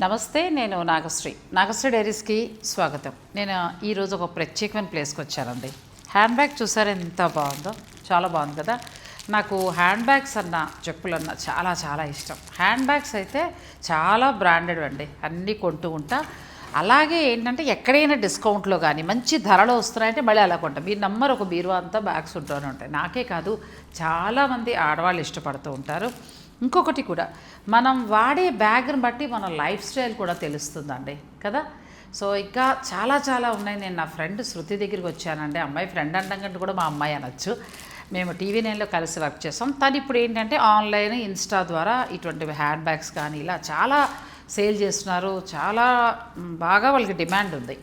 నమస్తే నేను నాగశ్రీ. నాగశ్రీ డైరీస్కి స్వాగతం. నేను ఈరోజు ఒక ప్రత్యేకమైన ప్లేస్కి వచ్చానండి. హ్యాండ్ బ్యాగ్ చూసారు ఎంత బాగుందో? చాలా బాగుంది కదా? నాకు హ్యాండ్ బ్యాగ్స్ అన్న చెప్పులన్న చాలా చాలా ఇష్టం. హ్యాండ్ బ్యాగ్స్ అయితే చాలా బ్రాండెడ్ అండి. అన్నీ కొంటూ ఉంటా. అలాగే ఏంటంటే ఎక్కడైనా డిస్కౌంట్లో కానీ మంచి ధరలో వస్తున్నాయంటే మళ్ళీ అలా కొంటాం. మీరు నమ్మరు ఒక బీరువా అంతా బ్యాగ్స్ ఉంటూనే ఉంటాయి. నాకే కాదు చాలామంది ఆడవాళ్ళు ఇష్టపడుతూ ఉంటారు. ఇంకొకటి కూడా మనం వాడే బ్యాగ్ని బట్టి మన లైఫ్ స్టైల్ కూడా తెలుస్తుందండి కదా? సో ఇంకా చాలా చాలా ఉన్నాయి. నేను నా ఫ్రెండ్ శృతి దగ్గరికి వచ్చానండి. అమ్మాయి ఫ్రెండ్ అంటే కూడా మా అమ్మాయి అనొచ్చు. మేము టీవీ నైన్లో కలిసి వర్క్ చేస్తాం తను ఇప్పుడు ఏంటంటే ఆన్లైన్ ఇన్స్టా ద్వారా ఇటువంటి హ్యాండ్ బ్యాగ్స్ కానీ ఇలా చాలా సేల్ చేస్తున్నారు. చాలా బాగా వాళ్ళకి డిమాండ్ ఉంది.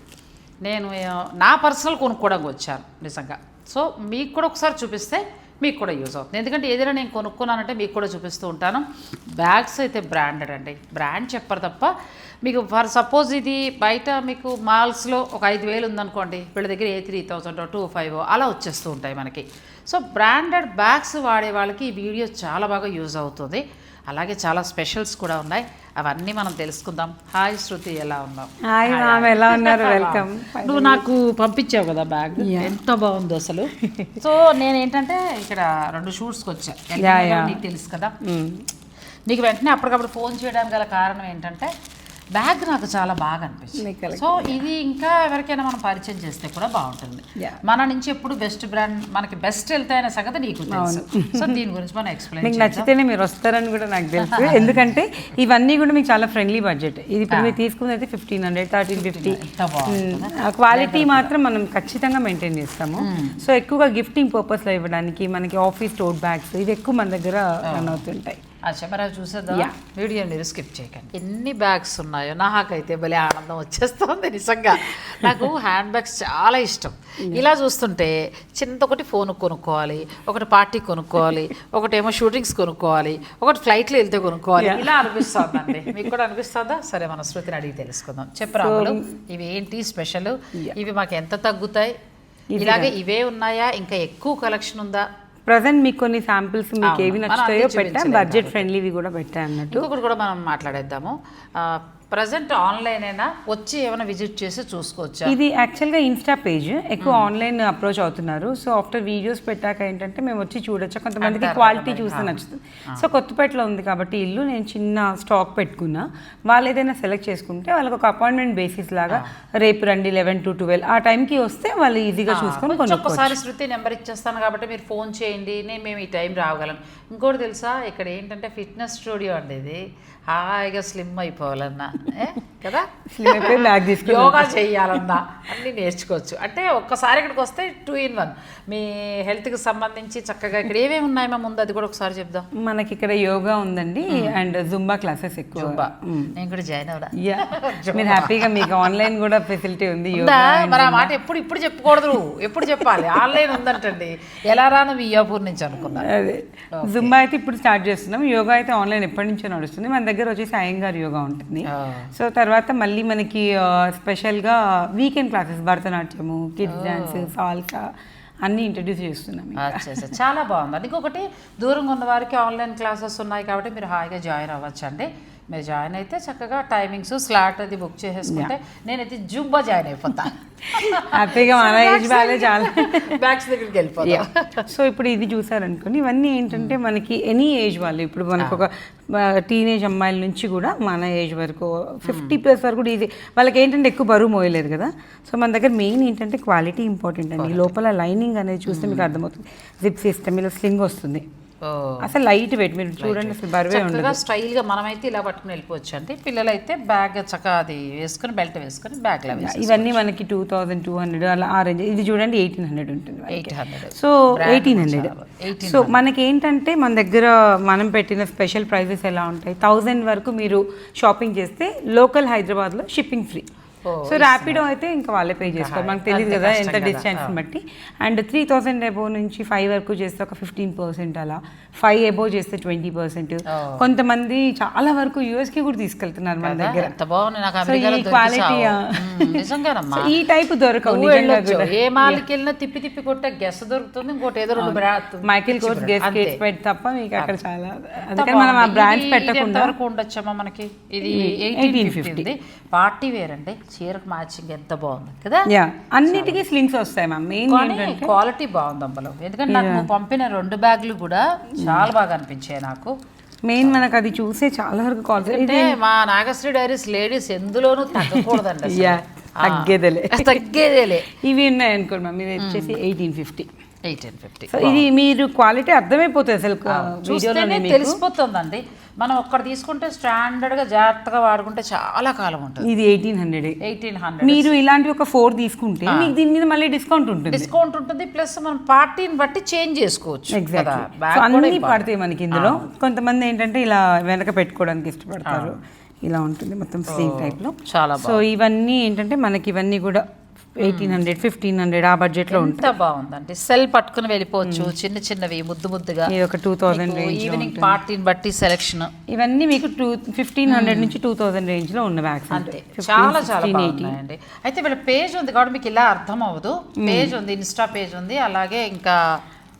నేను నా పర్సనల్ కొనుక్కోవడానికి వచ్చాను నిజంగా. సో మీకు కూడా ఒకసారి చూపిస్తే మీకు కూడా యూజ్ అవుతుంది. ఎందుకంటే ఏదైనా నేను కొనుక్కున్నానంటే మీకు కూడా చూపిస్తూ ఉంటాను. బ్యాగ్స్ అయితే బ్రాండెడ్ అండి. బ్రాండ్ చెప్పరు తప్ప మీకు ఫర్ సపోజ్ ఇది బయట మీకు మాల్స్లో ఒక ఐదు వేలు ఉందనుకోండి వీళ్ళ దగ్గర A three thousand two five అలా వచ్చేస్తూ ఉంటాయి మనకి. సో బ్రాండెడ్ బ్యాగ్స్ వాడే వాళ్ళకి ఈ వీడియో చాలా బాగా యూజ్ అవుతుంది. అలాగే చాలా స్పెషల్స్ కూడా ఉన్నాయి. అవన్నీ మనం తెలుసుకుందాం. హాయ్ శృతి ఎలా ఉన్నావు? హాయ్ మ్యామ్ ఎలా ఉన్నారు? వెల్కమ్. నువ్వు నాకు పంపించావు కదా బ్యాగ్. ఎంత బాగుందో అసలు. సో నేను ఏంటంటే ఇక్కడ రెండు షూట్స్కి వచ్చా. Yeah, yeah. నీకు తెలుసు కదా. నీకు వెంటనే అప్పటికప్పుడు ఫోన్ చేయడానికి గల కారణం ఏంటంటే బ్యాగ్ నాకు చాలా బాగా అనిపించింది. సో ఇది ఇంకా ఎవరికైనా మనం పరిచయం చేస్తే కూడా బాగుంటుంది. మన నుంచి ఎప్పుడు బెస్ట్ బ్రాండ్ మనకి బెస్ట్ వెళ్తాయనే సంగతి నీకు తెలుసు. సో దీని గురించి మనం ఎక్స్ప్లెయిన్ మీకు నచ్చితేనే మీరు వస్తారని కూడా నాకు తెలుసు. ఎందుకంటే ఇవన్నీ కూడా మీకు చాలా ఫ్రెండ్లీ బడ్జెట్ ఇది ఇప్పుడు మీరు తీసుకున్నది అయితే fifteen hundred thirteen fifty quality మాత్రం మనం ఖచ్చితంగా మెయింటైన్ చేస్తాము. సో ఎక్కువగా గిఫ్టింగ్ పర్పస్లో ఇవ్వడానికి మనకి ఆఫీస్ టోట్ బ్యాగ్స్ ఇవి ఎక్కువ మన దగ్గర రన్ అవుతుంటాయి. చూసేద్దాం. Yeah. వీడియో మీరు స్కిప్ చేయకండి. ఎన్ని బ్యాగ్స్ ఉన్నాయో నాకైతే భలే ఆనందం వచ్చేస్తుంది నిజంగా. నాకు హ్యాండ్ బ్యాగ్స్ చాలా ఇష్టం. ఇలా చూస్తుంటే చిన్న ఒకటి ఫోన్ కొనుక్కోవాలి ఒకటి పార్టీ కొనుక్కోవాలి ఒకటేమో షూటింగ్స్ కొనుక్కోవాలి ఒకటి ఫ్లైట్లో వెళ్తే కొనుక్కోవాలి. ఇలా అనిపిస్తుందండి. మీకు కూడా అనిపిస్తుందా? సరే మన శృతిని అడిగి తెలుసుకుందాం. చెప్పు రాములు ఇవి ఏంటి స్పెషల్? ఇవి మాకు ఎంత తగ్గుతాయి? ఇలాగే ఇవే ఉన్నాయా? ఇంకా ఎక్కువ కలెక్షన్ ఉందా? ప్రజెంట్ మీకు కొన్ని శాంపిల్స్ మీకు. ఏవి నచ్చుతాయో పెట్టాం బడ్జెట్. ఫ్రెండ్లీవి కూడా పెట్టాం అన్నట్టు ఇంకొకటి కూడా మనం మాట్లాడేద్దాము ప్రజెంట్ ఆన్లైన్ అయినా వచ్చి ఏమైనా విజిట్ చేసి చూసుకోవచ్చా? ఇది యాక్చువల్గా ఇన్స్టా పేజ్ ఎక్కువ ఆన్లైన్ అప్రోచ్ అవుతున్నారు. సో ఆఫ్టర్ వీడియోస్ పెట్టాక ఏంటంటే మేము వచ్చి చూడొచ్చు. కొంతమందికి క్వాలిటీ చూస్తే. నచ్చుతుంది. సో కొత్తపేటలో ఉంది కాబట్టి ఇల్లు నేను చిన్న స్టాక్ పెట్టుకున్నా. వాళ్ళు ఏదైనా సెలెక్ట్ చేసుకుంటే వాళ్ళకి ఒక అపాయింట్మెంట్ బేసిస్ లాగా రేపు రండి లెవెన్ టు ట్వెల్వ్ ఆ టైంకి వస్తే వాళ్ళు ఈజీగా చూసుకొని ఒక్కసారి శృతి నెంబర్ ఇచ్చేస్తాను కాబట్టి మీరు ఫోన్ చేయండి. నేను మేము ఈ టైం రాగలను. ఇంకోటి తెలుసా? ఇక్కడ ఏంటంటే ఫిట్నెస్ స్టూడియో అండి ఇది. హాయిగా స్లిమ్ అయిపోవాలన్నా? కదా? యోగా చేయాలన్నా అన్నీ నేర్చుకోవచ్చు. అంటే ఒక్కసారి ఇక్కడికి వస్తే టూ ఇన్ వన్ మీ హెల్త్కి సంబంధించి చక్కగా ఇక్కడ ఏమేమి ఉన్నాయి ముందు? అది కూడా ఒకసారి చెప్దాం. మనకి ఇక్కడ యోగా ఉందండి అండ్ జుంబా క్లాసెస్ ఎక్కువ. జుంబా నేను కూడా జాయిన్ అవుదా యా మీరు హ్యాపీగా మీకు ఆన్లైన్ కూడా ఫెసిలిటీ ఉంది మరి ఆ మాట ఎప్పుడు ఇప్పుడు చెప్పకూడదు. ఎప్పుడు చెప్పాలి? ఆన్లైన్ ఉందంటండి. ఎలా రాను? మియాపూర్ నుంచి అనుకున్నా. అదే. జుంబా అయితే ఇప్పుడు స్టార్ట్ చేస్తున్నాం యోగా అయితే ఆన్లైన్ ఎప్పటి నుంచో నడుస్తుంది. మన దగ్గర వచ్చేసి అయ్యంగార్ యోగా ఉంటుంది. సో తర్వాత మళ్ళీ మనకి స్పెషల్గా వీకెండ్ క్లాసెస్ భరతనాట్యము కిడ్స్ డాన్స్ సాల్సా అన్నీ ఇంట్రడ్యూస్ చేస్తున్నాం. చాలా బాగుంది. ఇంకొకటి దూరంగా ఉన్న వారికి ఆన్లైన్ క్లాసెస్ ఉన్నాయి కాబట్టి మీరు హాయిగా జాయిన్ అవ్వచ్చు అండి మీరు జాయిన్ అయితే చక్కగా టైమింగ్స్ స్లాట్ అది బుక్ చేసేసుకుంటే నేనైతే జూంబా జాయిన్ అయిపోతా హ్యాపీగా మన ఏజ్ వాళ్ళే చాలా బ్యాగ్స్ దగ్గరికి వెళ్ళిపోతా సో ఇప్పుడు ఇది చూసారనుకోండి ఇవన్నీ ఏంటంటే మనకి ఎనీ ఏజ్ వాళ్ళు ఇప్పుడు మనకు ఒక టీనేజ్ అమ్మాయిల నుంచి కూడా మన ఏజ్ వరకు ఫిఫ్టీ ప్లస్ వరకు కూడా ఈజీ వాళ్ళకి ఏంటంటే ఎక్కువ బరువు మోయలేరు కదా సో మన దగ్గర మెయిన్ ఏంటంటే క్వాలిటీ ఇంపార్టెంట్ అండి. లోపల లైనింగ్ అనేది చూస్తే మీకు అర్థమవుతుంది. జిప్ సిస్టమ్ ఇలా స్లింగ్ వస్తుంది. అసలు లైట్ వెయిట్ మీరు చూడండి అసలు బరువే ఉండదు. చక్కగా స్టైల్గా మనమైతే ఇలా పట్టుకుని వెళ్ళిపోవచ్చు అండి. పిల్లలైతే బ్యాగ్ చక్కగా అది వేసుకుని బెల్ట్ వేసుకుని బ్యాగ్లో వేసి ఇవన్నీ మనకి టూ థౌజండ్ టూ హండ్రెడ్ అలా ఆ రేంజ్ ఇది చూడండి ఎయిటీన్ హండ్రెడ్ ఉంటుంది eight hundred so eighteen hundred so మనకి ఏంటంటే మన దగ్గర మనం పెట్టిన స్పెషల్ ప్రైజెస్ ఎలా ఉంటాయి? థౌజండ్ వరకు మీరు షాపింగ్ చేస్తే లోకల్ హైదరాబాద్లో షిప్పింగ్ ఫ్రీ సో ర్యాపిడో అయితే ఇంకా వాళ్ళే పే చేసుకోవాలి. మనకు తెలియదు కదా ఎంత. డిస్టెన్స్ బట్టి. అండ్ త్రీ థౌసండ్ అబోవ్ నుంచి ఫైవ్ వరకు చేస్తే ఒక ఫిఫ్టీన్ పర్సెంట్ అలా. ఫైవ్ అబోవ్ చేస్తే ట్వంటీ పర్సెంట్ కొంతమంది చాలా వరకు US కి కూడా తీసుకెళ్తున్నారు మన దగ్గర. క్వాలిటీ ఈ టైప్ దొరకవు ఏ మాల్కి వెళ్ళినా తిప్పి తిప్పి కొట్టే గెస్ దొరుకుతుంది ఇంకోటి ఏదో రెండు మైకిల్ కోర్స్ అంతే. కేట్స్ పెట్టి తప్ప మీకు అక్కడ చాలా అందుకని మనం ఆ. బ్రాండ్స్ ఇది పెట్టకుండా ఎంతవరకు ఉండొచ్చమ్మా మనకి? ఇది ఎయిటీన్ ఫిఫ్టీ పార్టీ వేర్ అండి. చీరకు మ్యాచింగ్ ఎంత బాగుంది కదా? యా అన్నిటికీ స్లింగ్స్ వస్తాయి మ్యామ్ మెయిన్ క్వాలిటీ బాగుంది అమ్మలో ఎందుకంటే నాకు నువ్వు పంపిన రెండు బ్యాగులు కూడా చాలా బాగా అనిపించాయి నాకు. మెయిన్ మనకు అది చూసే చాలా వరకు కాల్స్ అంటే మా నాగశ్రీ డైరీస్ లేడీస్ ఎందులోనూ తగ్గకూడదండి. యా తగ్గేదేలే. తగ్గేదేలే. ఇవి ఉన్నాయి అనుకోండి మ్యామ్ ఇది వచ్చేసి ఎయిటీన్ ఫిఫ్టీ ఎయిటీన్ ఫిఫ్టీ ఇది మీరు క్వాలిటీ అర్థమైపోతుంది అసలు తెలిసిపోతుందండి. మనం ఒక్కటి తీసుకుంటే స్టాండర్డ్గా జాగ్రత్తగా వాడుకుంటే చాలా కాలం ఉంటుంది. ఇది ఎయిటీన్ హండ్రెడ్ ఎయిటీన్ హండ్రెడ్ మీరు ఇలాంటి ఒక ఫోర్ తీసుకుంటే మీకు దీని మీద మళ్ళీ డిస్కౌంట్ ఉంటుంది. డిస్కౌంట్ ఉంటుంది ప్లస్ మనం పార్టీని బట్టి చేంజ్ చేసుకోవచ్చు అన్ని. పడతాయి మనకి ఇందులో. కొంతమంది ఏంటంటే ఇలా వెనక పెట్టుకోవడానికి ఇష్టపడతారు. ఇలా ఉంటుంది మొత్తం సేమ్ టైప్లో. చాలా సో ఇవన్నీ ఏంటంటే మనకి ఇవన్నీ కూడా ఎయిటీన్ హండ్రెడ్ ఫిఫ్టీన్ హండ్రెడ్ ఆ బడ్జెట్లో ఎంత బాగుందండి సెల్ పట్టుకుని వెళ్ళిపోవచ్చు చిన్న చిన్నవి ముద్దు ముద్దుగా. ఇది ఒక టూ థౌసండ్ రేంజ్ ఈవినింగ్ పార్టీని బట్టి సెలెక్షన్ ఇవన్నీ మీకు టూ ఫిఫ్టీన్ హండ్రెడ్ నుంచి టూ థౌసండ్ రేంజ్లో ఉన్న బ్యాగ్స్ అంతే. చాలా చాలా బాగున్నాయండి. అయితే వీళ్ళ పేజ్ ఉంది కాబట్టి మీకు ఇలా అర్థం అవ్వదు. పేజ్ ఉంది ఇన్స్టా పేజ్ ఉంది. అలాగే ఇంకా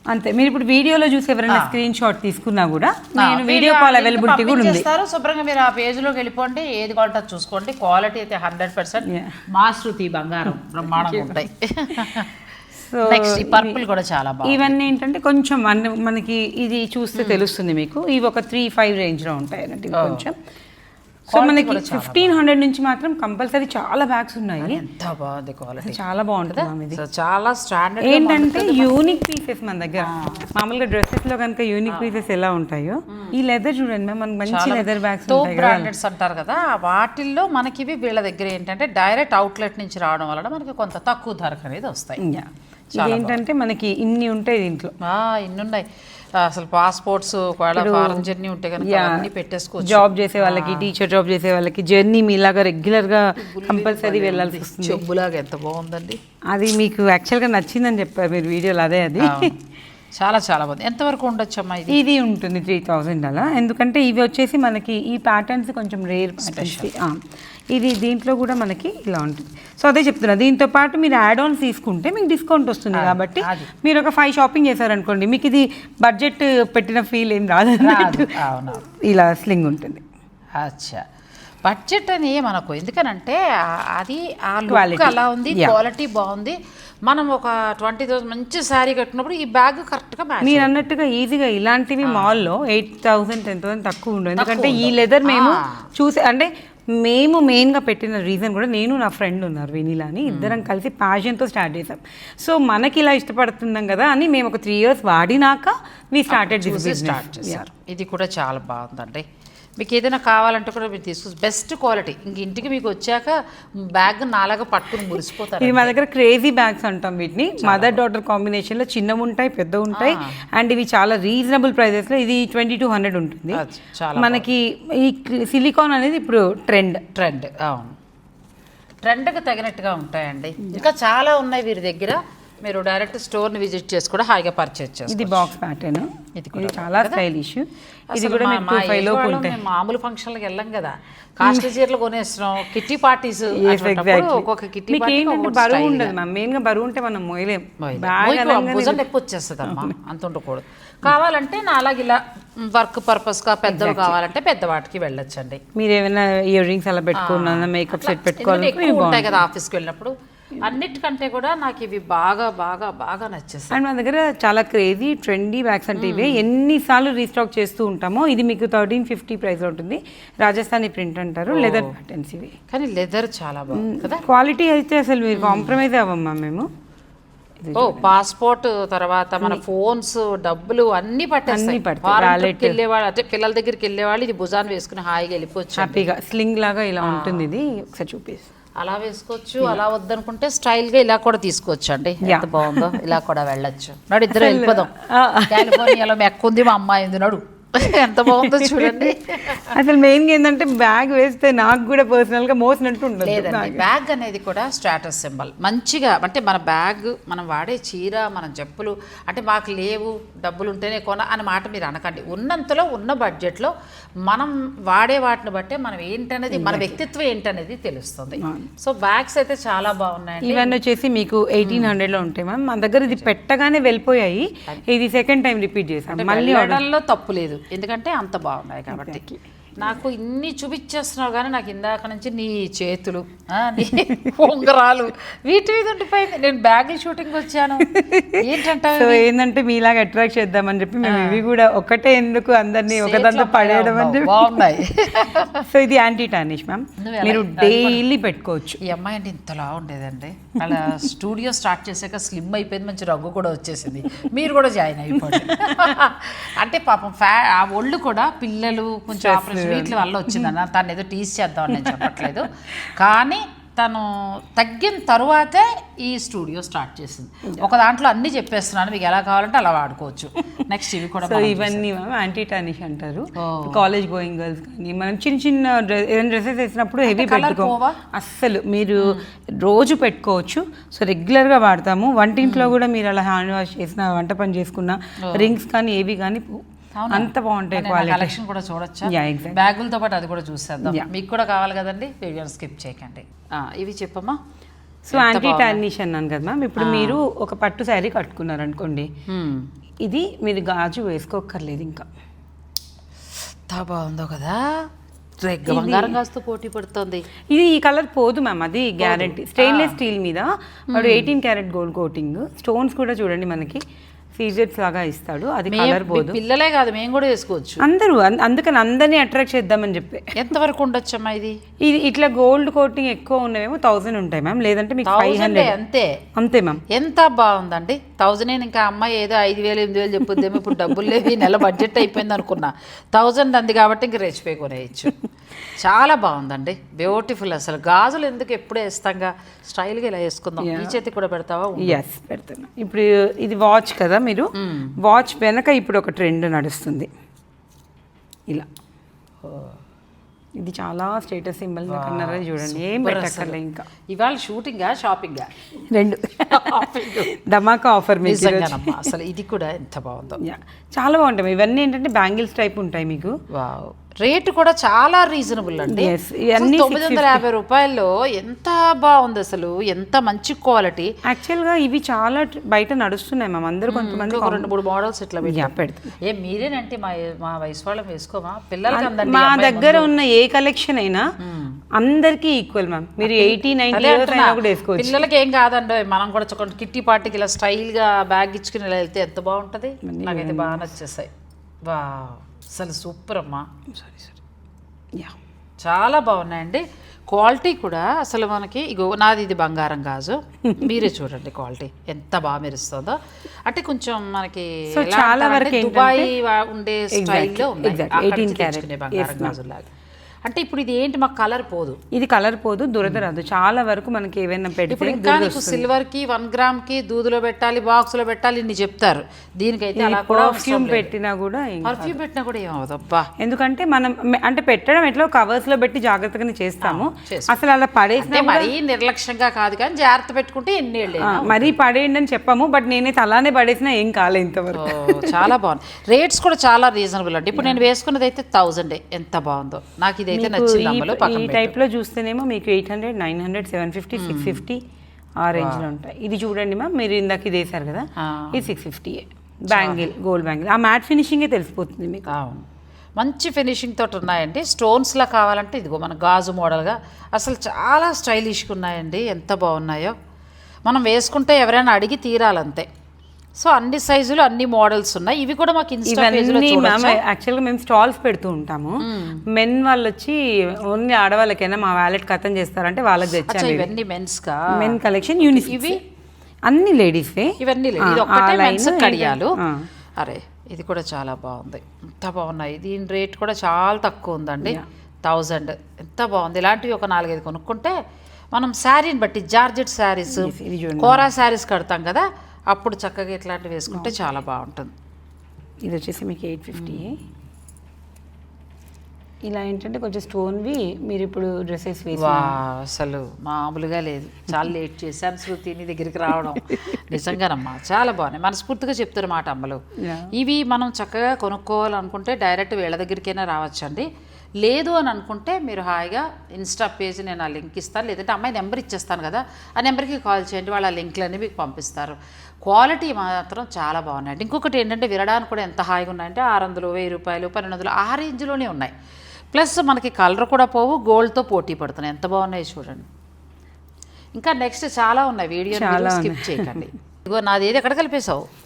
అంతే. మీరు ఇప్పుడు వీడియోలో చూసి ఎవరైనా స్క్రీన్ షాట్ తీసుకున్నా కూడా నేను వీడియో కాల్ అవైలబిలిటీ కూడా ఉంది. శుభ్రంగా మీరు ఆ పేజ్లోకి వెళ్ళిపోండి. ఏది కావాలంటే చూసుకోండి. క్వాలిటీ అయితే హండ్రెడ్ పర్సెంట్. మా శృతి బంగారం బ్రహ్మాండంగా ఉంటాయి. సో నెక్స్ట్ ఈ పర్పుల్ కూడా చాలా ఇవన్నీ ఏంటంటే కొంచెం మన మనకి ఇది చూస్తే తెలుస్తుంది మీకు. ఇవి ఒక త్రీ ఫైవ్ రేంజ్లో ఉంటాయి అన్నట్టు కొంచెం. సో మనకి ఫిఫ్టీన్ హండ్రెడ్ నుంచి మాత్రం కంపల్సరీ చాలా బ్యాగ్స్ ఉన్నాయి. ఎంత బాగుంది క్వాలిటీ చాలా బాగుంటుంది చాలా స్టాండర్డ్ ఏంటంటే యూనిక్ పీసెస్ మన దగ్గర. మామూలుగా డ్రెస్సెస్లో కనుక యూనిక్ పీసెస్ ఎలా ఉంటాయో ఈ లెదర్ చూడండి మ్యామ్ మనకి మంచి లెదర్ బ్యాగ్స్ బ్రాండెడ్స్ అంటారు కదా. వాటిల్లో మనకి వీళ్ళ దగ్గర ఏంటంటే డైరెక్ట్ అవుట్లెట్ నుంచి రావడం వలన మనకి కొంత తక్కువ ధరకు అనేది వస్తాయి. ఇదేంటంటే మనకి ఇన్ని ఉంటాయి దీంట్లో. ఆ, ఇన్ని ఉన్నాయి అసలు పాస్పోర్ట్స్ ఒకవేళ ఫారెన్ జర్నీ ఉంటే కనుక. అన్ని పెట్టేసుకోవచ్చు. జాబ్ చేసే వాళ్ళకి టీచర్ జాబ్ చేసే వాళ్ళకి జర్నీ మీలాగా రెగ్యులర్గా కంపల్సరీ వెళ్ళాల్సి వస్తుంది. చెబ్బులాగా ఎంత బాగుందండి. అది మీకు యాక్చువల్గా నచ్చిందని చెప్పారు మీరు వీడియోలో అదే అది. చాలా చాలా బాగుంది. ఎంతవరకు ఉండొచ్చమ్మా ఇది? ఇది ఉంటుంది త్రీ థౌజండ్ అలా. ఎందుకంటే ఇవి వచ్చేసి మనకి ఈ ప్యాటర్న్స్ కొంచెం రేర్ ఇది దీంట్లో కూడా మనకి ఇలా ఉంటుంది. సో అదే చెప్తున్నా. దీంతో పాటు మీరు యాడ్ ఆన్స్ తీసుకుంటే మీకు డిస్కౌంట్ వస్తుంది కాబట్టి. మీరు ఒక ఫైవ్ షాపింగ్ చేశారనుకోండి మీకు ఇది బడ్జెట్ పెట్టిన ఫీల్ ఏం రాదు. ఇలా స్లింగ్ ఉంటుంది. అచ్చా. బడ్జెట్ అని మనకు ఎందుకనంటే అది ఆ లుక్. అలా ఉంది. క్వాలిటీ బాగుంది. మనం ఒక ట్వంటీ థౌసండ్ మంచి శారీ కట్టినప్పుడు ఈ బ్యాగ్ కరెక్ట్గా మీరు అన్నట్టుగా ఈజీగా ఇలాంటివి మాల్లో ఎయిట్ థౌసండ్ టెన్ థౌసండ్ తక్కువ ఉండదు ఎందుకంటే ఈ లెదర్ మేము చూసే అంటే మేము మెయిన్గా పెట్టిన రీజన్ కూడా నేను నా ఫ్రెండ్ ఉన్నారు వెనీలా అని. ఇద్దరం కలిసి ప్యాషన్తో స్టార్ట్ చేసాం. సో మనకి ఇలా ఇష్టపడుతున్నాం కదా అని మేము ఒక త్రీ ఇయర్స్ వాడినాక మీ స్టార్టెడ్ స్టార్ట్ చేశారు. ఇది కూడా చాలా బాగుందండి. మీకు ఏదైనా కావాలంటే కూడా మీరు తీసుకో. బెస్ట్ క్వాలిటీ ఇంక ఇంటికి మీకు వచ్చాక బ్యాగ్ నాలాగా పట్టుకుని మురిసిపోతారు ఇది మా దగ్గర క్రేజీ బ్యాగ్స్ అంటాం వీటిని. మదర్ డాటర్ కాంబినేషన్లో చిన్నవి ఉంటాయి పెద్ద ఉంటాయి. అండ్ ఇవి చాలా రీజనబుల్ ప్రైజెస్లో ఇది ట్వంటీ టూ హండ్రెడ్ ఉంటుంది మనకి ఈ సిలికాన్ అనేది ఇప్పుడు ట్రెండ్ ట్రెండ్ అవును. ట్రెండ్కి తగినట్టుగా ఉంటాయండి. ఇంకా చాలా ఉన్నాయి వీరి దగ్గర. మీరు డైరెక్ట్ స్టోర్ని విజిట్ చేసి కూడా హాయిగా పర్చేజ్ చేస్తారు ఇది బాక్స్ ప్యాటర్న్ ఇది ఇది చాలా స్టైలిష్ ఇది కూడా మామూలు ఫంక్షన్లకు వెళ్ళాం కదా. కాస్ట్లీ చీరలు కొనేస్తున్నాం కిట్టి పార్టీస్ ఒక్కొక్క కిట్టి బరువు ఉండదు మ్యామ్ మెయిన్గా బరువు ఉంటే మనం మోయలేం. భుజం నొప్పి వచ్చేస్తుంది అమ్మా అంత ఉండకూడదు. కావాలంటే నా అలాగ ఇలా వర్క్ పర్పస్గా పెద్దవి కావాలంటే పెద్ద వాటికి వెళ్ళొచ్చండి. మీరు ఏమైనా ఇయర్ రింగ్స్ అలా పెట్టుకున్నా మేకప్ సెట్ పెట్టుకోవాలి ఎక్కువ ఉంటాయి కదా ఆఫీస్కి వెళ్ళినప్పుడు. అన్నిటికంటే కూడా నాకు ఇవి బాగా బాగా బాగా నచ్చేస్తాయి అండ్ మన దగ్గర చాలా క్రేజీ ట్రెండీ బ్యాగ్స్ అంటే ఇవే. ఎన్నిసార్లు రీస్టాక్ చేస్తూ ఉంటామో ఇది మీకు థర్టీన్ ఫిఫ్టీ ప్రైస్ ఉంటుంది. రాజస్థానీ ప్రింట్ అంటారు లెదర్ ప్యాటర్న్స్ ఇవి. కానీ లెదర్ చాలా బాగుంది కదా? క్వాలిటీ అయితే అసలు మీరు కాంప్రమైజ్ అవ్వమ్మా మేము. ఓ పాస్పోర్ట్ తర్వాత మన ఫోన్స్ డబ్బులు అన్ని పట్టేస్తాయి. వెళ్ళేవాళ్ళు అంటే పిల్లల దగ్గరికి వెళ్ళేవాళ్ళు ఇది భుజాన్ని వేసుకుని హాయిగా వెళ్ళిపోవచ్చు హ్యాపీగా స్లింగ్ లాగా ఇలా ఉంటుంది ఇది. ఒకసారి చూపిస్తాను అలా వేసుకోవచ్చు అలా వద్దనుకుంటే స్టైల్గా ఇలా కూడా తీసుకోవచ్చు అండి ఎంత బాగుందో. ఇలా కూడా వెళ్ళొచ్చు. నడు ఇద్దరు వెళ్ళిపోదాం. కాలిఫోర్నియాలో మెక్కుంది మా అమ్మాయి ఉంది. నడు. ఎంత బాగుందో చూడండి. అసలు మెయిన్గా ఏంటంటే బ్యాగ్ వేస్తే నాకు కూడా పర్సనల్గా మోసినట్టు ఉండదు. లేదండి బ్యాగ్. అనేది కూడా స్టేటస్ సింబల్. మంచిగా అంటే మన బ్యాగ్ మనం వాడే చీర మన చెప్పులు అంటే మాకు లేవు డబ్బులు ఉంటేనే కొన అని మాట మీరు అనకండి. ఉన్నంతలో ఉన్న బడ్జెట్లో మనం వాడే వాటిని బట్టే మనం ఏంటనేది మన వ్యక్తిత్వం ఏంటనేది తెలుస్తుంది. సో బ్యాగ్స్ అయితే చాలా బాగున్నాయండి. ఇవన్నీ వచ్చేసి మీకు ఎయిటీన్ హండ్రెడ్లో ఉంటాయి మ్యామ్. మన దగ్గర ఇది పెట్టగానే వెళ్ళిపోయాయి. ఇది సెకండ్ టైం రిపీట్ చేసాం మళ్ళీ వెళ్ళడంలో తప్పు లేదు. ఎందుకంటే అంత బాగున్నాయి కాబట్టి. నాకు ఇన్ని చూపించేస్తున్నావు కానీ నాకు ఇందాక నుంచి నీ చేతులు నీ ఉంగరాలు వీటి మీద ఉండిపోయింది. నేను బ్యాగ్ షూటింగ్ వచ్చాను. ఏంటంటే సో ఏంటంటే మీలాగా అట్రాక్ట్ చేద్దామని చెప్పి మేము ఇవి కూడా ఒకటే ఎందుకు అందరినీ ఒకదాంతో పడేయడం అని చెప్పి. బాగున్నాయి. సో ఇది యాంటీ టానిష్ మ్యామ్ మీరు డైలీ పెట్టుకోవచ్చు. ఈ అమ్మాయి అంటే ఇంతలా ఉండేదండి. అలా స్టూడియో స్టార్ట్ చేశాక స్లిమ్ అయిపోయింది మంచి రంగు కూడా వచ్చేసింది. మీరు కూడా జాయిన్ అయిపోండి. అంటే పాపం ఫ్యా ఆ ఒళ్ళు కూడా పిల్లలు కొంచెం ఆపరేషన్ వీటి వల్ల వచ్చిందన్న తను ఏదో టీస్ చేద్దామని నేను చెప్పట్లేదు. కానీ తను తగ్గిన తరువాతే ఈ స్టూడియో స్టార్ట్ చేసింది. ఒక దాంట్లో అన్ని చెప్పేస్తున్నాను మీకు ఎలా కావాలంటే అలా వాడుకోవచ్చు. నెక్స్ట్ ఇవి కూడా ఇవన్నీ యాంటీ టానిష్ అంటారు. కాలేజ్ గోయింగ్ గర్ల్స్ కానీ మనం చిన్న చిన్న డ్రెస్ ఏదైనా డ్రెస్సెస్ వేసినప్పుడు హెవీ పెట్టుకో? అస్సలు మీరు రోజు పెట్టుకోవచ్చు. సో రెగ్యులర్గా వాడతాము. వంటింట్లో కూడా మీరు అలా హ్యాండ్ వాష్ చేసిన వంట పని చేసుకున్న రింగ్స్ కానీ ఏవి కానీ అంత బాగుంటాయి క్వాలిటీ కలెక్షన్ కూడా చూడొచ్చా. బ్యాగులతో పాటు అది కూడా చూసేద్దాం. మీకు కూడా కావాలి కదండి? వీడియోని స్కిప్ చేయకండి. ఇవి చెప్పమ్మా. సో యాంటీ టానిష్ అన్నాను కదా మ్యామ్ ఇప్పుడు మీరు ఒక పట్టు శారీ కట్టుకున్నారు అనుకోండి హ్మ్. ఇది మీరు గాజు వేసుకోక్కర్లేదు ఇంకా. బాగుందో కదా? బంగారం కాస్తూ పోటీ పడుతుంది. ఇది ఈ కలర్ పోదు మ్యామ్ అది గ్యారంటీ స్టెయిన్లెస్ స్టీల్ మీద. వాడు eighteen carat gold coating stones కూడా చూడండి మనకి. సీజెట్స్ లాగా ఇస్తాడు. అది కలర్ పోదు పిల్లలే కాదు మేము కూడా వేసుకోవచ్చు. అందరూ అందుకని అందరినీ అట్రాక్ట్ చేద్దామని చెప్పి. ఎంతవరకు ఉండొచ్చమ్మా ఇది? ఇది ఇట్లా గోల్డ్ కోటింగ్ ఎక్కువ ఉన్నవేమో థౌసండ్ ఉంటాయి మ్యామ్ లేదంటే మీకు ఫైవ్ హండ్రెడ్. అంతే. అంతే మ్యామ్. ఎంత బాగుందండి. థౌజండ్ ఇంకా అమ్మాయి ఏదో ఐదు వేలు ఎనిమిది వేలు చెప్పుద్దేమో ఇప్పుడు డబ్బులు లేవు నెల బడ్జెట్ అయిపోయింది అనుకున్నా. థౌజండ్ అంది కాబట్టి ఇంక రెచ్చిపోయి కొనేయచ్చు. చాలా బాగుందండి. బ్యూటిఫుల్ అసలు. గాజులు ఎందుకు ఎప్పుడే వేస్తాంగా? స్టైల్గా ఇలా వేసుకుందాం. ఈ చేతి కూడా పెడతావా? ఎస్ పెడుతున్నా. ఇప్పుడు ఇది వాచ్ కదా మీరు వాచ్ వెనక ఇప్పుడు ఒక ట్రెండ్ నడుస్తుంది. ఇలా. ఇది చాలా స్టేటస్ సింబల్ కన్నారా చూడండి. ఏం పెట్టక్కర్లే ఇంకా. ఇవాళ షూటింగా షాపింగా? రెండు. ధమాకా ఆఫర్ అసలు ఇది కూడా ఎంత బాగుందో. చాలా బాగుంటాయి. ఇవన్నీ ఏంటంటే బ్యాంగిల్స్ టైప్ ఉంటాయి మీకు. వావ్. రేటు కూడా చాలా రీజనబుల్ అండి. తొమ్మిది వందల యాభై రూపాయల్లో ఎంత బాగుంది అసలు? ఎంత మంచి క్వాలిటీ యాక్చువల్గా ఇవి చాలా బయట నడుస్తున్నాయి మ్యామ్ అందరూ కొంతమంది రెండు మూడు మోడల్స్ ఇట్లా పెడతాం ఏ మీరేనంటే మా మా వయసు వాళ్ళం వేసుకోమా? పిల్లలకి మా దగ్గర ఉన్న ఏ కలెక్షన్ అయినా అందరికీ ఈక్వల్ మ్యామ్ మీరు ఎయిటీ నైన్టీ కూడా వేసుకోవచ్చు. పిల్లలకి ఏం కాదండి మనం కూడా కిట్టి పార్టీకి ఇలా స్టైల్గా బ్యాగ్ ఇచ్చుకుని ఇలా వెళ్తే ఎంత బాగుంటది? నాకైతే బాగా నచ్చేసాయి. వా అసలు సూపర్ అమ్మా. సారీ సారీ యా చాలా బాగున్నాయండి. క్వాలిటీ కూడా అసలు మనకి ఇగో నాది ఇది బంగారం గాజు. మీరే చూడండి క్వాలిటీ ఎంత బాగా మెరుస్తుందో. అంటే కొంచెం మనకి చాలా వరకు దుబాయ్ ఉండే స్టైల్లో ఉన్నాయి. exactly. అక్కడ 18 అంటే ఇప్పుడు ఇది ఏంటి? మాకు కలర్ పోదు. ఇది కలర్ పోదు దురద రాదు. చాలా వరకు మనకి ఇప్పుడు పెడితే ఇంకా నీకు సిల్వర్కి వన్ గ్రామ్కి దూదులో పెట్టాలి బాక్స్లో పెట్టాలి ఇన్ని చెప్తారు. దీనికైతే అలా కూడా పర్ఫ్యూమ్ పెట్టినా కూడా. పర్ఫ్యూమ్ పెట్టినా కూడా ఏమవుతుంది అబ్బా. ఎందుకంటే మనం అంటే పెట్టడం ఎట్లా? కవర్స్లో పెట్టి జాగ్రత్తగానే చేస్తాము. అసలు అలా పడేసిన అంటే మరీ నిర్లక్ష్యంగా కాదు కానీ జాగ్రత్త పెట్టుకుంటే ఎన్ని మరీ పడేయండి అని చెప్పాము బట్ నేనైతే అలానే పడేసినా ఏం కాలే ఇంతవరకు. చాలా బాగుంది. రేట్స్ కూడా చాలా రీజనబుల్ అండి. ఇప్పుడు నేను వేసుకున్నది అయితే థౌజండ్ ఎంత బాగుందో. నాకు ఇదైతే నచ్చింది అమ్మలో ఈ టైప్లో చూస్తేనేమో మీకు eight hundred nine hundred seven fifty six fifty ఆ రేంజ్లో ఉంటాయి. ఇది చూడండి మ్యామ్ మీరు ఇందాక ఇది వేసారు కదా. ఇది six fifty bangle gold bangle. ఆ మ్యాట్ ఫినిషింగే తెలిసిపోతుంది మీకు. అవును. మంచి ఫినిషింగ్ తోటి ఉన్నాయండి. స్టోన్స్లా కావాలంటే ఇదిగో మన గాజు మోడల్గా అసలు చాలా స్టైలిష్గా ఉన్నాయండి. ఎంత బాగున్నాయో. మనం వేసుకుంటే ఎవరైనా అడిగి తీరాలంతే. సో అన్ని సైజులు అన్ని మోడల్స్ ఉన్నాయి. ఇవి కూడా మాకు ఇవన్నీ మ్యామ్ యాక్చువల్గా మేము స్టాల్స్ పెడుతూ ఉంటాము. మెన్ వాళ్ళు వచ్చి ఓన్లీ ఆడవాళ్ళకైనా మా వ్యాలెట్ కథం చేస్తారంటే వాళ్ళకి తెచ్చాను ఇవన్నీ మెన్స్కా మెన్ కలెక్షన్ యూనిస్ ఇవి? అన్ని లేడీస్వే. ఇవన్నీ మెన్స్ కడియాలు. అరే ఇది కూడా చాలా బాగుంది. ఎంత బాగున్నాయి. దీని రేట్ కూడా చాలా తక్కువ ఉందండి. థౌజండ్. ఎంత బాగుంది. ఇలాంటివి ఒక నాలుగైదు కొనుక్కుంటే మనం శారీని బట్టి జార్జెట్ శారీస్. కోరా శారీస్ కడతాం కదా అప్పుడు చక్కగా ఇట్లాంటివి వేసుకుంటే చాలా బాగుంటుంది. ఇది వచ్చేసి మీకు ఎయిట్ ఫిఫ్టీ. ఇలా ఏంటంటే కొంచెం స్టోన్వి మీరు ఇప్పుడు డ్రెస్సెస్ అసలు మామూలుగా లేదు. చాలా లేట్ చేశాను శృతి నీ దగ్గరికి రావడం. నిజంగానమ్మా చాలా బాగున్నాయి. మనస్ఫూర్తిగా చెప్తారు మాట అమ్మలు. ఇవి మనం చక్కగా కొనుక్కోవాలనుకుంటే డైరెక్ట్ వీళ్ళ దగ్గరికైనా రావచ్చండి. లేదు అని అనుకుంటే మీరు హాయిగా ఇన్స్టా పేజ్ నేను ఆ లింక్ ఇస్తాను. లేదంటే అమ్మాయి నెంబర్ ఇచ్చేస్తాను కదా ఆ నెంబర్కి కాల్ చేయండి వాళ్ళ లింక్లన్నీ మీకు పంపిస్తారు. క్వాలిటీ మాత్రం చాలా బాగున్నాయండి. ఇంకొకటి ఏంటంటే వినడానికి కూడా ఎంత హాయిగా ఉన్నాయంటే ఆరు వందలు వెయ్యి రూపాయలు పన్నెండు వందలు ఆ రేంజ్లోనే ఉన్నాయి. ప్లస్ మనకి కలర్ కూడా పోవు గోల్డ్తో పోటీ పడుతున్నాయి. ఎంత బాగున్నాయి చూడండి. ఇంకా నెక్స్ట్ చాలా ఉన్నాయి. వీడియో స్కిప్ చేయకండి. ఇగో నాది ఏది ఎక్కడ కలిపేశావు? ఆ,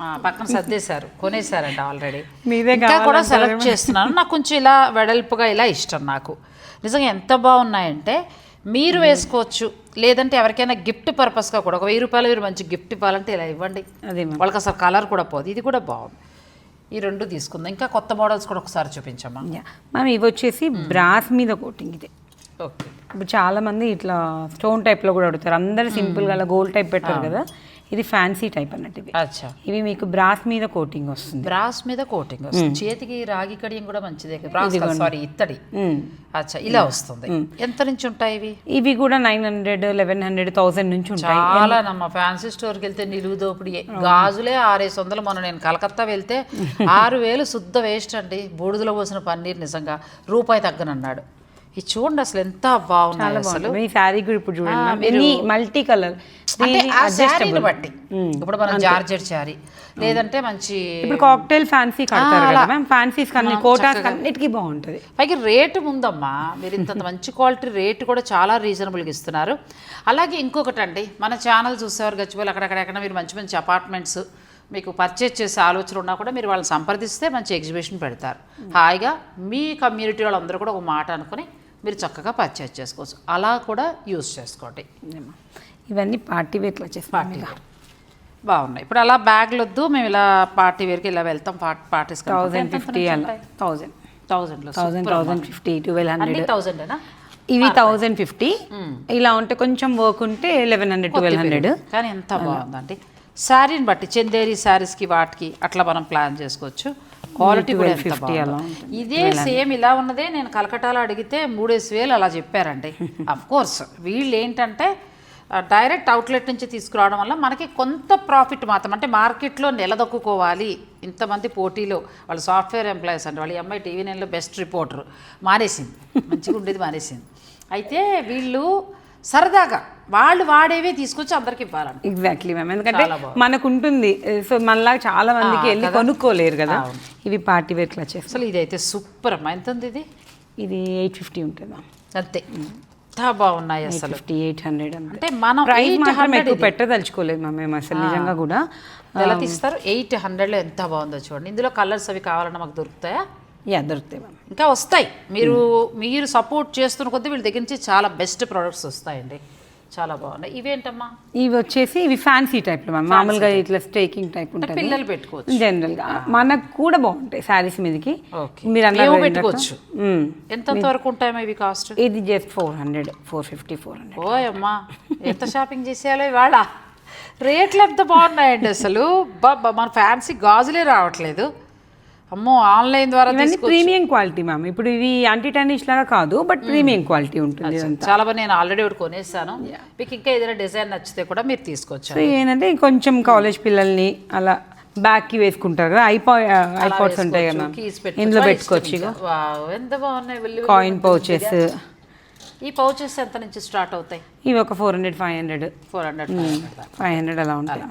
పక్కన సర్దేశారు. కొనేశారంట ఆల్రెడీ మీదే ఇంకా కూడా సెలెక్ట్ చేస్తున్నాను. నాకు కొంచెం ఇలా వెడల్పుగా ఇలా ఇష్టం నాకు. నిజంగా ఎంత బాగున్నాయంటే మీరు వేసుకోవచ్చు. లేదంటే ఎవరికైనా గిఫ్ట్ పర్పస్గా కూడా ఒక వెయ్యి రూపాయలు మీరు మంచి గిఫ్ట్ ఇవ్వాలంటే ఇలా ఇవ్వండి. అదే వాళ్ళకి అసలు కలర్ కూడా పోదు. ఇది కూడా బాగుంది. ఈ రెండు తీసుకుందాం. ఇంకా కొత్త మోడల్స్ కూడా ఒకసారి చూపించమ్మా. యా. మ్యామ్ ఇవి వచ్చేసి బ్రాస్ మీద కోటింగ్ ఇది. ఓకే. ఇప్పుడు చాలా మంది ఇట్లా స్టోన్ టైప్లో కూడా అడుగుతారు. అందరు సింపుల్గా అలా గోల్డ్ టైప్ పెట్టారు కదా. ఇది ఫ్యాన్సీ టైప్ అన్నట్టు ఇవి. అచ్చా. ఇవి మీకు బ్రాస్ మీద కోటింగ్ వస్తుంది. బ్రాస్ మీద కోటింగ్ వస్తుంది. చేతికి రాగి కడియం కూడా మంచిదే. బ్రాస్ సారీ ఇత్తడి. అచ్చా ఇలా వస్తుంది. ఎంత నుంచి ఉంటాయి ఇవి? ఇవి కూడా nine hundred eleven hundred thousand నుంచి ఉంటాయి. చాలా నమ్మ. ఫ్యాన్సీ స్టోర్కి వెళ్తే నిలువు దోపిడి. గాజులే ఆరేసి వందలు. మొన్న నేను కలకత్తా వెళ్తే ఆరు వేలు శుద్ధ వేస్ట్ అండి. బూడిదలో పోసిన పన్నీర్ నిజంగా. రూపాయి తగ్గనన్నాడు. ఇది చూడండి అసలు ఎంత బాగున్నాయి అసలు. మీ శారీ కూడా ఇప్పుడు చూడండి. ఎన్ని మల్టీ కలర్. శారీని బట్టి. ఇప్పుడు మనం జార్జెట్ శారీ. లేదంటే మంచి ఇప్పుడు కాక్టైల్ ఫ్యాన్సీ కడతారు కదా మ్యామ్? ఫ్యాన్సీస్ కన్నీ కోటాస్ అన్నిటికీ బాగుంటుంది. పైగా రేటు ముందమ్మా. మీరు ఇంత మంచి క్వాలిటీ రేటు కూడా చాలా రీజనబుల్గా ఇస్తున్నారు. అలాగే ఇంకొకటి అండి మన ఛానల్ చూసేవారు గచ్చిపోయి అక్కడెక్కడ మీరు మంచి మంచి అపార్ట్మెంట్స్ మీకు పర్చేజ్ చేసే ఆలోచన ఉన్నా కూడా మీరు వాళ్ళని సంప్రదిస్తే మంచి ఎగ్జిబిషన్ పెడతారు. హాయిగా మీ కమ్యూనిటీ వాళ్ళందరూ కూడా ఒక మాట అనుకుని మీరు చక్కగా పర్చేజ్ చేసుకోవచ్చు. అలా కూడా యూస్ చేసుకోండి. ఇవన్నీ పార్టీ వేర్లో వచ్చేసి పార్టీ వేర్ బాగున్నాయి. ఇప్పుడు అలా బ్యాగ్లు వద్దు మేము ఇలా పార్టీ వేర్కి ఇలా వెళ్తాం పార్టీస్ థౌజండ్ ఫిఫ్టీ అలా. థౌజండ్ థౌజండ్లో థౌజండ్ థౌజండ్ ఫిఫ్టీ ట్వెల్వ్ అన్ని హండ్రెడ్ థౌజండేనా ఇవి థౌజండ్ ఫిఫ్టీ ఇలా ఉంటే కొంచెం వర్క్ ఉంటే లెవెన్ హండ్రెడ్ ట్వెల్వ్ హండ్రెడ్ కానీ ఎంత బాగుందండి. శారీని బట్టి చందేరి శారీస్కి వాటికి అట్లా మనం ప్లాన్ చేసుకోవచ్చు. క్వాలిటీ కూడా ఎంత 1250 అలా బాగుందో. ఇదే సేమ్ ఇలా ఉన్నదే నేను కలకటాలో అడిగితే మూడేసి వేలు అలా చెప్పారండి. అఫ్ కోర్స్ వీళ్ళు ఏంటంటే డైరెక్ట్ అవుట్లెట్ నుంచి తీసుకురావడం వల్ల మనకి కొంత ప్రాఫిట్ మాత్రం అంటే మార్కెట్లో నిలదొక్కుకోవాలి. ఇంతమంది పోటీలో వాళ్ళు సాఫ్ట్వేర్ ఎంప్లాయీస్ అంటే వాళ్ళు అమ్మాయి టీవీ నైన్లో బెస్ట్ రిపోర్టర్ మానేసింది మంచిగా ఉండేది మానేసింది. అయితే వీళ్ళు సరదాగా వాళ్ళు వాడేవే తీసుకొచ్చి అందరికి ఇవ్వాలంట. ఎగ్జాక్ట్లీ మ్యామ్ ఎందుకంటే. మనకు ఉంటుంది సో మనలా చాలా మందికి వెళ్ళి కొనుక్కోలేరు కదా. ఇవి పార్టీ వేర్ క్లచెస్ అసలు ఇదైతే సూపర్ అమ్మా. ఎంత ఉంది ఇది? ఇది ఎయిట్ ఫిఫ్టీ ఉంటుంది మ్యామ్ అంతే. ఎంత బాగున్నాయి అసలు. ఫిఫ్టీ ఎయిట్ హండ్రెడ్ అంటే మనం ప్రైస్ మాత్రం ఎక్కువ పెట్టదలుచుకోలేదు మ్యామ్ మేము అసలు నిజంగా కూడా. ఎలా తీస్తారు? ఎయిట్ హండ్రెడ్లో ఎంత బాగుందో చూడండి. ఇందులో కలర్స్ అవి కావాలన్నా మాకు దొరుకుతాయా? యా దొరుకుతాయి మ్యామ్ ఇంకా వస్తాయి. మీరు మీరు సపోర్ట్ చేస్తున్న కొద్దీ వీళ్ళ దగ్గర నుంచి చాలా బెస్ట్ ప్రొడక్ట్స్ వస్తాయండి. చాలా బాగున్నాయి. ఇవేంటమ్మా ఇవి వచ్చేసి ఇవి ఫ్యాన్సీ టైప్లో మ్యామ్ మామూలుగా ఇట్లా స్టేకింగ్ టైప్ ఉంటుంది. పిల్లలు పెట్టుకోవచ్చు. జనరల్గా మనకు కూడా బాగుంటాయి శారీస్ మీదకి. మీరు ఇందాక. పెట్టుకోవచ్చు. మ్మ్. ఎంతెంత వరకు ఉంటాయమ్మా ఇవి కాస్ట్ ఇది just four hundred four fifty four hundred ఓయమ్మా ఎంత షాపింగ్ చేసేయాలో ఇవాళ. రేట్లు ఎంత బాగున్నాయండి అసలు. బాబా మన ఫ్యాన్సీ గాజులే రావట్లేదు. అమ్మో ఆన్లైన్ ద్వారా ఇవన్నీ ప్రీమియం క్వాలిటీ మ్యామ్. ఇప్పుడు ఇవి యాంటీ లాగా కాదు బట్ ప్రీమియం క్వాలిటీ ఉంటుంది చాలా బాగా నేను ఆల్రెడీ ఒకటి కొనేసాను. మీకు ఇంకా ఏదైనా డిజైన్ నచ్చితే కూడా మీరు తీసుకోవచ్చు సో ఏంటంటే కొంచెం కాలేజ్ పిల్లల్ని అలా బ్యాగ్కి వేసుకుంటారు కదా ఐపా ఐపాడ్స్ ఉంటాయి కదా ఇందులో పెట్టుకోవచ్చు ఎంత బాగున్నాయి. కాయిన్ పౌచెస్ ఈ పౌచెస్ ఎంత నుంచి స్టార్ట్ అవుతాయి? ఇవి ఒక four hundred five hundred four hundred five hundred అలా ఉంటాయి.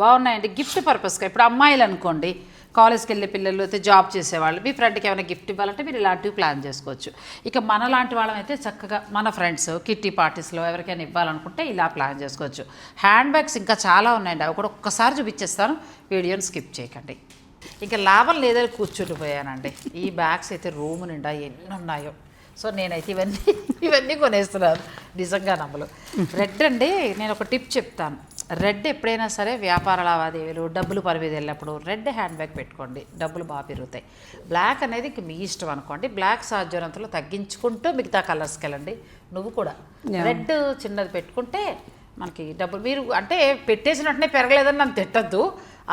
బాగున్నాయండి. గిఫ్ట్ పర్పస్గా ఇప్పుడు అమ్మాయిలు అనుకోండి కాలేజ్కి వెళ్ళే పిల్లలు అయితే జాబ్ చేసేవాళ్ళు. మీ ఫ్రెండ్కి ఏమైనా గిఫ్ట్ ఇవ్వాలంటే మీరు ఇలాంటివి ప్లాన్ చేసుకోవచ్చు. ఇక మన లాంటి వాళ్ళం అయితే చక్కగా మన ఫ్రెండ్స్ కిట్టి పార్టీస్లో ఎవరికైనా ఇవ్వాలనుకుంటే ఇలా ప్లాన్ చేసుకోవచ్చు. హ్యాండ్ బ్యాగ్స్ ఇంకా చాలా ఉన్నాయండి. అవి కూడా ఒక్కసారి చూపించేస్తాను. వీడియోని స్కిప్ చేయకండి. ఇంకా లాభం లేదని కూర్చుండిపోయానండి ఈ బ్యాగ్స్ అయితే రూమ్ నిండా ఎన్ని ఉన్నాయో. సో నేనైతే ఇవన్నీ ఇవన్నీ కొనేస్తున్నాను. నిజంగా నమ్మలు. రెడ్ అండి నేను ఒక టిప్ చెప్తాను. రెడ్ ఎప్పుడైనా సరే వ్యాపార లావాదేవీలు డబ్బులు పని మీద వెళ్ళినప్పుడు రెడ్ హ్యాండ్ బ్యాగ్ పెట్టుకోండి. డబ్బులు బాగా పెరుగుతాయి. బ్లాక్ అనేది ఇంక మీ ఇష్టం అనుకోండి. బ్లాక్ సాధ్యనంతలో తగ్గించుకుంటూ మిగతా కలర్స్కి వెళ్ళండి. నువ్వు కూడా. రెడ్ చిన్నది పెట్టుకుంటే మనకి డబ్బులు మీరు అంటే పెట్టేసిన వెంటనే పెరగలేదని నన్ను తిట్టద్దు.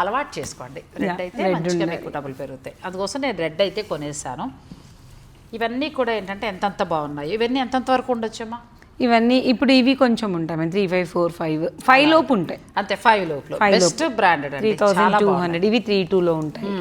అలవాటు చేసుకోండి. రెడ్ అయితే మంచిగా మీకు డబ్బులు పెరుగుతాయి. అందుకోసం నేను రెడ్ అయితే కొనేసాను. ఇవన్నీ కూడా ఏంటంటే ఎంతంత బాగున్నాయి? ఇవన్నీ ఎంతంత వరకు ఉండొచ్చమ్మా? ఇవన్నీ ఇప్పుడు ఇవి కొంచెం ఉంటాయి. Three five four five five లోపు ఉంటాయి. అంతే five Five best branded three thousand చాలా టూ హండ్రెడ్ ఇవి త్రీ టూలో ఉంటాయి.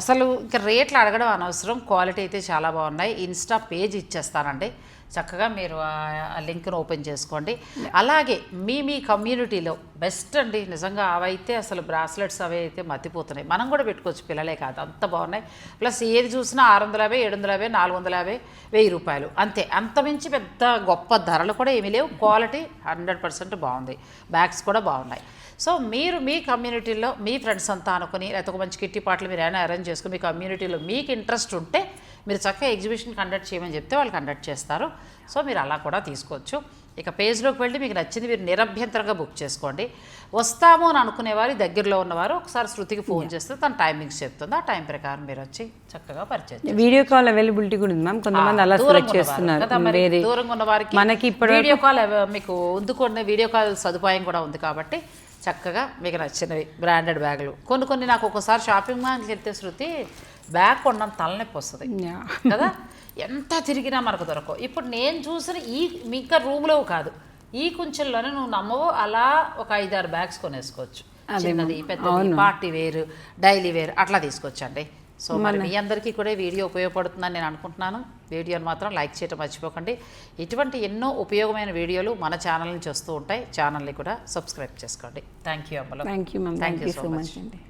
అసలు ఇంకా రేట్లు అడగడం అనవసరం. క్వాలిటీ అయితే చాలా బాగున్నాయి. ఇన్స్టా పేజ్ ఇచ్చేస్తానండి. చక్కగా మీరు ఆ లింక్ను ఓపెన్ చేసుకోండి. అలాగే మీ మీ కమ్యూనిటీలో బెస్ట్ అండి. నిజంగా అవైతే అసలు బ్రాస్లెట్స్ అవి అయితే మతిపోతున్నాయి. మనం కూడా పెట్టుకోవచ్చు. పిల్లలే కాదు. అంత బాగున్నాయి. ప్లస్ ఏది చూసినా ఆరు వందల యాభై ఏడు వందల యాభై నాలుగు వందల యాభై వెయ్యి రూపాయలు. అంతే. అంతమించి పెద్ద గొప్ప ధరలు కూడా ఏమీ లేవు. క్వాలిటీ హండ్రెడ్ పర్సెంట్ బాగుంది. బ్యాగ్స్ కూడా బాగున్నాయి. సో మీరు మీ కమ్యూనిటీలో మీ ఫ్రెండ్స్ అంతా అనుకుని లేకపోతే ఒక మంచి కిట్టి పాటలు మీరు ఏమైనా అరేంజ్ చేసుకుని మీ కమ్యూనిటీలో మీకు ఇంట్రెస్ట్ ఉంటే మీరు చక్కగా ఎగ్జిబిషన్ కండక్ట్ చేయమని చెప్తే వాళ్ళు కండక్ట్ చేస్తారు. సో మీరు అలా కూడా తీసుకోవచ్చు. ఇక పేజ్లోకి వెళ్ళి మీకు నచ్చింది మీరు నిరభ్యంతరంగా బుక్ చేసుకోండి. వస్తాము అని అనుకునేవారు దగ్గరలో ఉన్నవారు ఒకసారి శృతికి ఫోన్ చేస్తే తన టైమింగ్స్ చెప్తుంది. ఆ టైం ప్రకారం మీరు వచ్చి చక్కగా పరిచయం వీడియో కాల్ అవైలబిలిటీ కూడా ఉంది మ్యామ్. కొంతమంది అలా సెలెక్ట్ చేస్తున్నారు. దూరంగా ఉన్న వారికి మనకి ఇప్పటి వీడియో కాల్ మీకు ఉందుకునే వీడియో కాల్ సదుపాయం కూడా ఉంది కాబట్టి చక్కగా మీకు నచ్చినవి బ్రాండెడ్ బ్యాగులు. కొన్ని కొన్ని నాకు ఒకసారి షాపింగ్ మాల్కి వెళ్తే శృతి బ్యాగ్ కొనడం తలనొప్పి వస్తుంది. కదా? ఎంత తిరిగినా మనకు దొరకవు. ఇప్పుడు నేను చూసిన ఈ మీ ఇంకా రూమ్లో కాదు. ఈ కుంచెల్లోనే నువ్వు నమ్మవు అలా ఒక ఐదారు బ్యాగ్స్ కొనేసుకోవచ్చు. చిన్నది పెద్దది పార్టీ వేర్ డైలీ వేర్ అట్లా తీసుకొచ్చండి. సో మరి మీ అందరికీ కూడా వీడియో ఉపయోగపడుతుందని నేను అనుకుంటున్నాను. వీడియోని మాత్రం లైక్ చేయడం మర్చిపోకండి. ఇటువంటి ఎన్నో ఉపయోగమైన వీడియోలు మన ఛానల్ నుంచి వస్తూ ఉంటాయి. ఛానల్ని కూడా సబ్స్క్రైబ్ చేసుకోండి. థ్యాంక్ యూ అమ్మలో thank you thank you so. Much అండి.